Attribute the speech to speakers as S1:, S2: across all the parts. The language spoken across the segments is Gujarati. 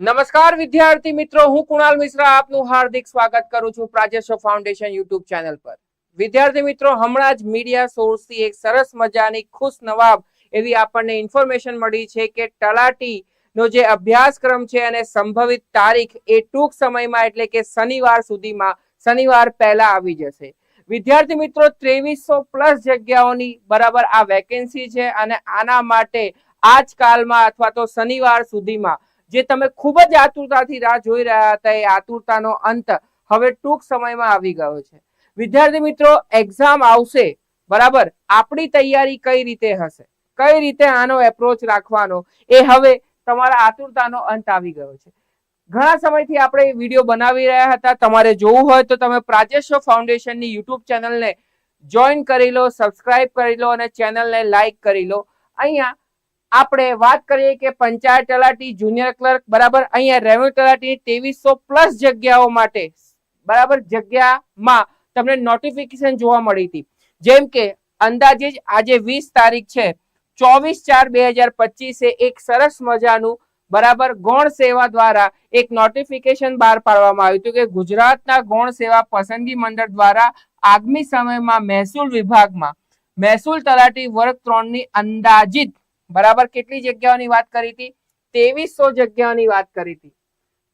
S1: નમસ્કાર, વિદ્યાર્થી મિત્રો. હું કુણાલ મિશ્રા આપનું હાર્દિક સ્વાગત કરું છું પ્રાજેશો ફાઉન્ડેશન યુટ્યુબ ચેનલ પર. વિદ્યાર્થી મિત્રો, હમણાં જ મીડિયા સોર્સથી એક સરસ મજાની ખુશ નવાબ એવી આપણને ઇન્ફોર્મેશન મળી છે કે તલાટી નો જે અભ્યાસક્રમ છે અને સંભવિત તારીખ એ ટૂંક સમયમાં, એટલે કે શનિવાર સુધીમાં, શનિવાર પહેલા આવી જશે. વિદ્યાર્થી મિત્રો, ત્રેવીસો પ્લસ જગ્યાઓની બરાબર આ વેકેન્સી છે અને આના માટે આજકાલમાં અથવા તો શનિવાર સુધીમાં જે તમે ખૂબ જ આતુરતાથી રાહ જોઈ રહ્યા હતા, એ આતુરતાનો અંત હવે ટૂંક સમયમાં આવી ગયો છે. વિદ્યાર્થી મિત્રો એક્ઝામ આવશે, બરાબર? આપણી તૈયારી કઈ રીતે હશે? કઈ રીતે આનો એપ્રોચ રાખવાનો? એ હવે તમારા આતુરતાનો અંત આવી ગયો છે. ઘણા સમયથી આપણે વીડિયો બનાવી રહ્યા હતા. તમારે જોવું હોય તો તમે પ્રાજેશો ફાઉન્ડેશનની યુટ્યુબ ચેનલને જોઈન કરી લો, સબસ્ક્રાઇબ કરી લો અને ચેનલને લાઈક કરી લો. અહીંયા આપણે વાત કરીએ કે પંચાયત તલાટી જુનિયર ક્લર્ક બરાબર? અહીંયા રેવન્યુ તલાટી ત્રેવીસો પ્લસ જગ્યાઓ માટે, બરાબર? જગ્યામાં તમને નોટિફિકેશન જોવા મળી હતી. જેમ કે અંદાજે આજે વીસ તારીખ છે. ચોવીસ ચાર બે હજાર પચીસે એક સરસ મજાનું, બરાબર? ગૌણ સેવા દ્વારા એક નોટિફિકેશન બહાર પાડવામાં આવ્યું હતું કે ગુજરાતના ગૌણ સેવા પસંદગી મંડળ દ્વારા આગામી સમયમાં મહેસૂલ વિભાગમાં મહેસૂલ તલાટી વર્ગ ત્રણની અંદાજિત બરાબર? કેટલી જગ્યાઓની વાત કરી હતી? ત્રેવીસો જગ્યાઓની વાત કરી હતી.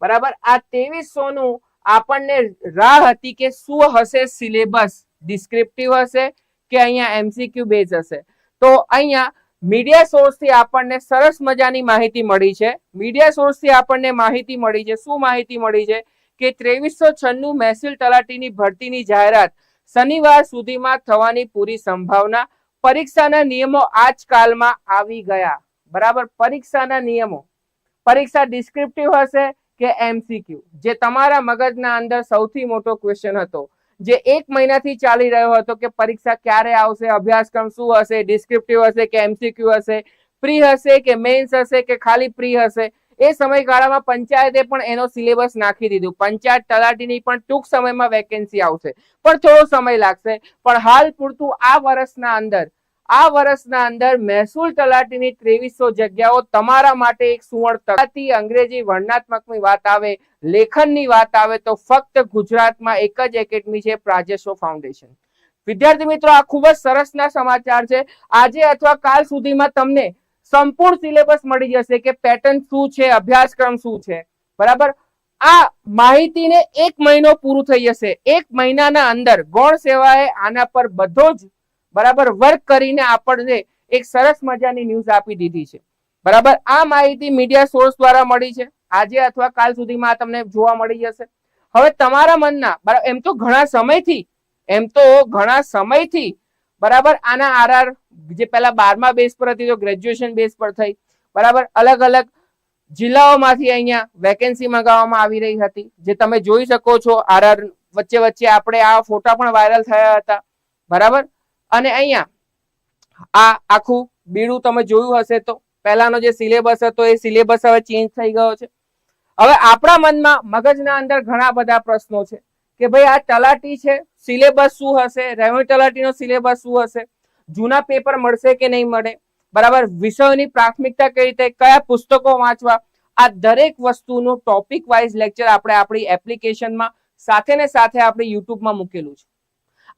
S1: બરાબર? આ ત્રેવીસો નું આપણને રાહ હતી કે શું હશે સિલેબસ? ડિસ્ક્રિપ્ટિવ હશે કે અહીંયા એમસીક્યુ બેઝ હશે? તો અહીંયા મીડિયા સોર્સથી આપણને સરસ મજાની માહિતી મળી છે. મીડિયા સોર્સથી આપણને માહિતી મળી છે. શું માહિતી મળી છે? કે ત્રેવીસો છન્નું મહેસિલ તલાટીની ભરતીની જાહેરાત શનિવાર સુધીમાં થવાની પૂરી સંભાવના પરીક્ષાના નિયમો આજકાલમાં આવી ગયા. બરાબર? પરીક્ષાના નિયમો. પરીક્ષા ડિસ્ક્રિપ્ટિવ હશે કે એમસીક્યુ જે તમારા મગજના અંદર સૌથી મોટો ક્વેશ્ચન હતો. જે એક મહિનાથી ચાલી રહ્યો હતો કે પરીક્ષા ક્યારે આવશે, અભ્યાસક્રમ શું હશે ડિસ્ક્રિપ્ટિવ હશે કે એમસીક્યુ હશે પ્રી હશે કે મેન્સ હશે કે ખાલી પ્રી હશે? એ સમયગાળામાં પંચાયતે પણ એનો સિલેબસ નાખી દીધું. પંચાયત તલાટીની પણ ટૂંક સમયમાં વેકેન્સી આવશે. પણ થોડો સમય લાગશે. પણ હાલ પૂરતું આ વર્ષના અંદર, આ વર્ષના અંદર મહેસૂલ તલાટીની ત્રેવીસો જગ્યાઓ તમારા માટે એક સુવર્ણ તક. અંગ્રેજી વર્ણનાત્મકની વાત આવે, લેખનની વાત આવે, તો ફક્ત ગુજરાતમાં એક જ એકેડમી છે, પ્રાજેશો ફાઉન્ડેશન. વિદ્યાર્થી મિત્રો, આ ખૂબ જ સરસના સમાચાર છે. આજે અથવા કાલ સુધીમાં તમને સંપૂર્ણ સિલેબસ મળી જશે કે પેટર્ન શું છે, અભ્યાસક્રમ શું છે. બરાબર? આ માહિતીને એક મહિનો પૂરું થઈ જશે. એક મહિનાના અંદર ગૌણ સેવાએ આના પર બધો જ, બરાબર, વર્ક કરીને આપણને એક સરસ મજાની ન્યૂઝ આપી દીધી છે. બરાબર? આ માહિતી મીડિયા સોર્સ દ્વારા મળી છે. આજે અથવા કાલ સુધીમાં તમને જોવા મળી જશે. હવે તમારા મનના, બરાબર, એમ તો ઘણા સમયથી, એમ તો ઘણા સમયથી બરાબર? આના આરઆર જે પહેલા બારમા બેઝ પર હતી તો ગ્રેજ્યુએશન બેઝ પર થઈ. બરાબર? અલગ અલગ જિલ્લાઓમાંથી અહીંયા વેકેન્સી મંગાવવામાં આવી રહી હતી. જે તમે જોઈ શકો છો આરઆર વચ્ચે વચ્ચે આપણે આ ફોટા પણ વાયરલ થયા હતા. બરાબર? અને અહીંયા આ આખું બીડું તમે જોયું હશે તો પહેલાનો જે સિલેબસ હતો એ સિલેબસ હવે ચેન્જ થઈ ગયો છે. હવે આપણા મનમાં મગજના અંદર ઘણા બધા પ્રશ્નો છે. કે ભાઈ આ તલાટી છે, સિલેબસ શું હશે, રેવન્યુ તલાટીનો સિલેબસ શું હશે, જૂના પેપર મળશે કે નહીં મળે, બરાબર? વિષયોની પ્રાથમિકતા કઈ રીતે, કયા પુસ્તકો વાંચવા? આ દરેક વસ્તુનું ટોપિક વાઇઝ લેક્ચર આપણે આપણી એપ્લિકેશનમાં સાથે ને સાથે આપણે યુટ્યુબમાં મૂકેલું છે.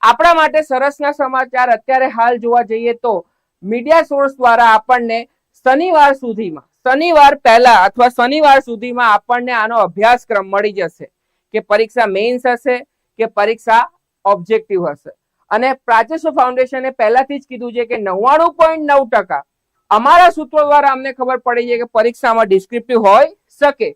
S1: આપણા માટે સરસના સમાચાર અત્યારે હાલ જોવા જઈએ તો મીડિયા સોર્સ દ્વારા આપણને શનિવાર સુધીમાં, શનિવાર પહેલા અથવા શનિવાર સુધીમાં આપણને આનો અભ્યાસક્રમ મળી જશે. કે પરીક્ષા મેઇન્સ હશે કે પરીક્ષા ઓબ્જેક્ટિવ હશે. અને પ્રાચેશો ફાઉન્ડેશને પહેલાથી જ કીધું છે કે નવ્વાણું પોઈન્ટ નવ ટકા અમારા સૂત્રો દ્વારા અમને ખબર પડી છે કે પરીક્ષામાં ડિસ્ક્રિપ્ટિવ હોય શકે.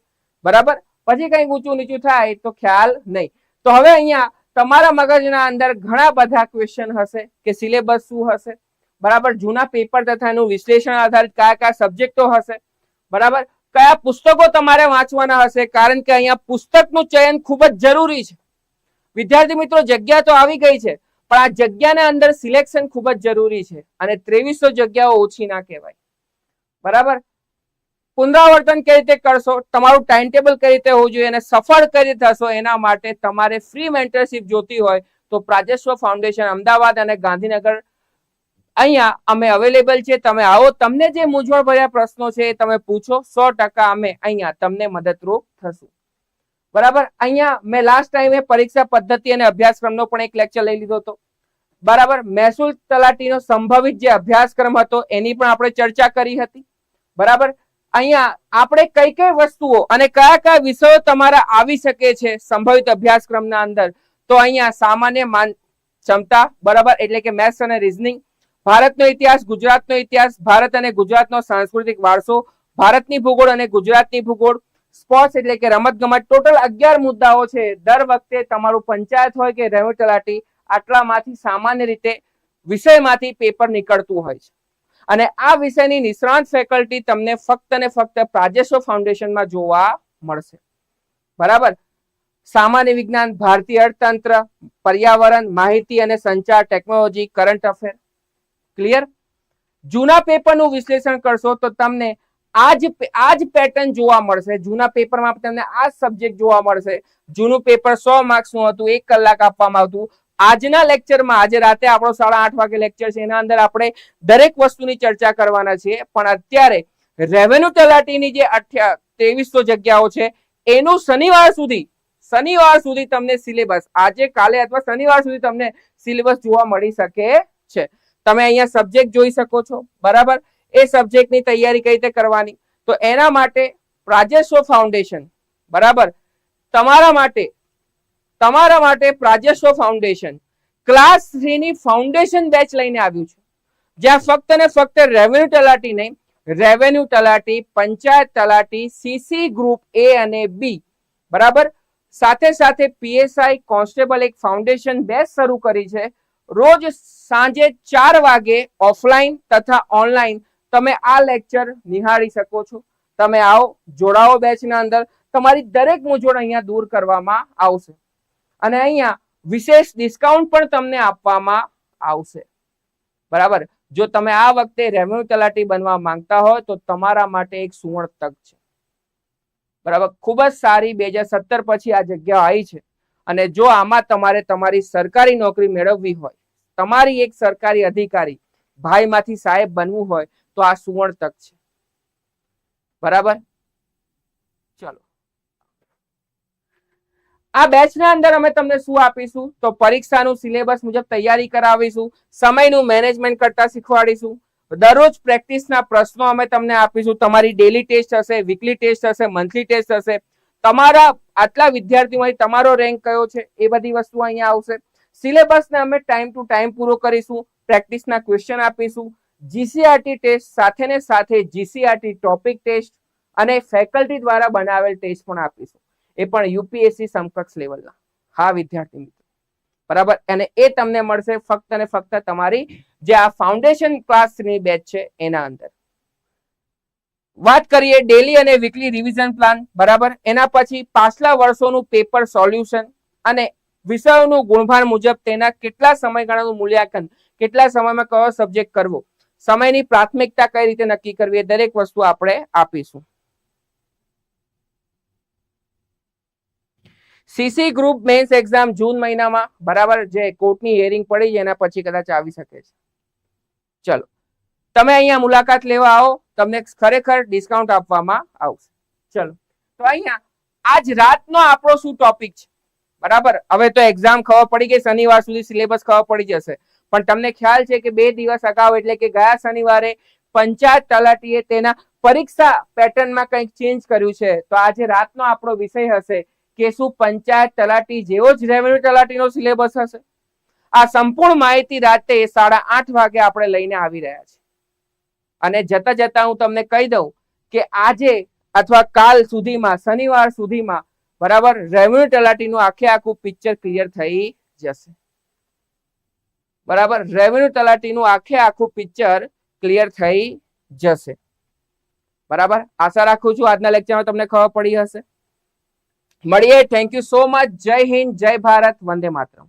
S1: બરાબર? પછી કંઈક ઊંચું નીચું થાય તો ખ્યાલ નહીં. તો હવે અહીંયા તમારા મગજના અંદર ઘણા બધા ક્વેશ્ચન હશે કે સિલેબસ શું હશે? બરાબર? જૂના પેપર તથા એનું વિશ્લેષણ આધારિત કયા કયા સબ્જેક્ટો હશે? બરાબર? કયા પુસ્તકો તમારે વાંચવાના હશે? કારણ કે અહીંયા પુસ્તકનું ચયન ખૂબ જ જરૂરી છે. વિદ્યાર્થી મિત્રો, જગ્યા તો આવી ગઈ છે, પણ આ જગ્યાના અંદર સિલેક્શન ખૂબ જ જરૂરી છે અને ત્રેવીસો જગ્યાઓ ઓછી ના કહેવાય. બરાબર? પુનરાવર્તન કઈ રીતે કરશો? તમારું ટાઈમ ટેબલ કઈ રીતે હોવું જોઈએ? અને સફળ કઈ રીતે થશો? એના માટે તમારે ફ્રી મેન્ટરશીપ જોતી હોય તો પ્રાજેશ્વર ફાઉન્ડેશન અમદાવાદ અને ગાંધીનગર અહીંયા અમે અવેલેબલ છે. તમે આવો, તમને જે મૂંઝવણ ભર્યા પ્રશ્નો છે તમે પૂછો. સો ટકા અમે અહીંયા તમને મદદરૂપ થશું. બરાબર? અહીંયા મેં લાસ્ટ ટાઈમે પરીક્ષા પદ્ધતિ અને અભ્યાસક્રમનો પણ એક લેક્ચર લઈ લીધો હતો. બરાબર? મહેસૂલ તલાટીનો સંભવિત જે અભ્યાસક્રમ હતો એની પણ આપણે ચર્ચા કરી હતી. બરાબર? અહીંયા આપણે કઈ કઈ વસ્તુઓ અને કયા કયા વિષયો તમારા આવી શકે છે સંભવિત અભ્યાસક્રમના અંદર? તો અહીંયા સામાન્ય માન, ક્ષમતા, બરાબર? એટલે કે મેથ્સ અને રીઝનિંગ ભારતનો ઇતિહાસ, ગુજરાતનો ઇતિહાસ, ભારત અને ગુજરાતનો સાંસ્કૃતિક વારસો, ભારતની ભૂગોળ અને ગુજરાતની ભૂગોળ, સ્પોર્ટ્સ એટલે કે રમત ગમત ટોટલ અગિયાર મુદ્દાઓ છે. દર વખતે તમારું પંચાયત હોય કે રેવન્યુ તલાટી, આટલામાંથી સામાન્ય રીતે વિષયમાંથી પેપર નીકળતું હોય છે. અને આ વિષયની નિષ્ણાંત ફેકલ્ટી તમને ફક્ત ને ફક્ત પ્રાજેશો ફાઉન્ડેશનમાં જોવા મળશે. બરાબર? સામાન્ય વિજ્ઞાન, ભારતીય અર્થતંત્ર, પર્યાવરણ, માહિતી અને સંચાર, ટેકનોલોજી, કરંટ અફેર. ક્લિયર જૂના પેપરનું વિશ્લેષણ કરશો તો તમને આ જ આ જ પેટર્ન જોવા મળશે. જૂના પેપરમાં તમને આ સબ્જેક્ટ જોવા મળશે. જૂનું પેપર સો માર્ક્સનું હતું, એક કલાક આપવામાં આવતું. આજના લેક્ચરમાં આજે રાતે આપણો સાડા આઠ વાગે લેક્ચર છે. એના અંદર આપણે દરેક વસ્તુની ચર્ચા કરવાના છીએ. પણ અત્યારે રેવન્યુ તલાટીની જે ત્રેવીસો જગ્યાઓ છે, એનું શનિવાર સુધી શનિવાર સુધી તમને સિલેબસ આજે કાલે અથવા શનિવાર સુધી તમને સિલેબસ જોવા મળી શકે છે. તમે અહીંયા સબ્જેક્ટ જોઈ શકો છો. બરાબર? એ સબ્જેક્ટની તૈયારી કઈ રીતે કરવાની? તો એના માટે પ્રાજેશ્વ ફાઉન્ડેશન બરાબર? તમારા માટે તમારા માટે પ્રાજેશ્વ ફાઉન્ડેશન ક્લાસ થ્રીની ફાઉન્ડેશન બેચ લઈને આવ્યું છે. જ્યાં ફક્ત ને ફક્ત રેવન્યુ તલાટી નહીં રેવન્યુ તલાટી, પંચાયત તલાટી સીસી ગ્રુપ એ અને બી બરાબર? સાથે સાથે પીએસઆઈ કોન્સ્ટેબલ એક ફાઉન્ડેશન બેચ શરૂ કરી છે. રોજ સાંજે ચાર વાગે ઓફલાઈન તથા ઓનલાઈન તમે આ લેક્ચર નિહાળી શકો છો. તમે આવો, જોડાઓ બેચના અંદર. તમારી દરેક મૂંઝવણ અહીંયા દૂર કરવામાં આવશે. અને અહીંયા વિશેષ ડિસ્કાઉન્ટ પણ તમને આપવામાં આવશે. બરાબર? જો તમે આ વખતે રેવન્યુ તલાટી બનવા માંગતા હોય તો તમારા માટે એક સુવર્ણ તક છે. બરાબર? ખૂબ જ સારી, બે પછી આ જગ્યા આવી છે. અને જો આમાં તમારે તમારી સરકારી નોકરી મેળવવી હોય, તમારી એક સરકારી અધિકારી ભાઈમાંથી સાહેબ બનવું હોય, તો આ સુવર્ણ તક છે. બરાબર? ચલો. આ બેચના અંદર અમે તમને શું આપીશું? તો પરીક્ષાનું સિલેબસ મુજબ તૈયારી કરાવીશું, સમયનું મેનેજમેન્ટ કરતા શીખવાડીશું. દરરોજ પ્રેક્ટિસના પ્રશ્નો અમે તમને આપીશું. તમારી ડેલી ટેસ્ટ હશે, વીકલી ટેસ્ટ હશે, મંથલી ટેસ્ટ હશે. તમારા આટલા વિદ્યાર્થીઓમાંથી તમારો રેન્ક કયો છે, એ બધી વસ્તુ અહીંયા આવશે. સિલેબસને અમે ટાઈમ ટુ ટાઈમ પૂરો કરીશું, પ્રેક્ટિસના ક્વેશ્ચન આપીશું જીસીઆરટી ટેસ્ટ સાથે ને સાથે જીસીઆરટી ટોપિક ટેસ્ટ અને ફેકલ્ટી દ્વારા બનાવેલ ટેસ્ટ પણ આપીશું. એ પણ યુપીએસસી સમકક્ષ લેવલના હા, વિદ્યાર્થી મિત્રો. બરાબર? અને એ તમને મળશે ફક્ત ને ફક્ત તમારી જે આ ફાઉન્ડેશન ક્લાસની બેચ છે, એના અંદર. વાત કરીએ ડેલી અને વીકલી રિવિઝન પ્લાન બરાબર? એના પછી પાછલા વર્ષોનું પેપર સોલ્યુશન અને વિષયોનું ગુણભાર મુજબ તેના કેટલા સમયગાળાનું મૂલ્યાંકન, કેટલા સમયમાં કયો સબ્જેક્ટ કરવો, સમયની પ્રાથમિકતા કઈ રીતે નક્કી કરવી એ દરેક વસ્તુ આપણે આપીશું. CC group mains exam June મહિનામાં, બરાબર? જે કોર્ટની હિયરિંગ પડી, એના પછી કદાચ આવી શકે છે. ચલો. તમે અહીંયા મુલાકાત લેવા આવો. તમને ખરેખર ડિસ્કાઉન્ટ આપવામાં આવશે. ચલો. તો અહીંયા, આજ રાતનો આપણો શું ટોપિક છે? બરાબર? હવે તો એક્ઝામ ખબર પડી ગઈ, શનિવાર સુધી સિલેબસ ખબર પડી જશે. પણ તમને ખ્યાલ છે કે બે દિવસ અગાઉ, એટલે કે ગયા શનિવારે, પંચાયત તલાટીએ તેના પરીક્ષા પેટર્નમાં કંઈક ચેન્જ કર્યું છે. તો આજે રાતનો આપણો વિષય હશે કે શું પંચાયત તલાટી જેવો જ રેવન્યુ તલાટીનો સિલેબસ હશે? આ સંપૂર્ણ માહિતી રાતે સાડા આઠ વાગે આપણે લઈને આવી રહ્યા છીએ. અને જતા જતા હું તમને કહી દઉં કે આજે અથવા કાલ સુધીમાં, શનિવાર સુધીમાં બરાબર રેવન્યુ તલાટીનું આખે આખું પિક્ચર ક્લિયર થઈ જશે. બરાબર રેવન્યુ તલાટીનું આખે આખું પિક્ચર ક્લિયર થઈ જશે. બરાબર? આશા રાખું છું આજના લેક્ચરમાં તમને ખબર પડી હશે. મળીએ. થેન્ક યુ સો મચ જય હિન્દ, જય ભારત. વંદે માતરમ.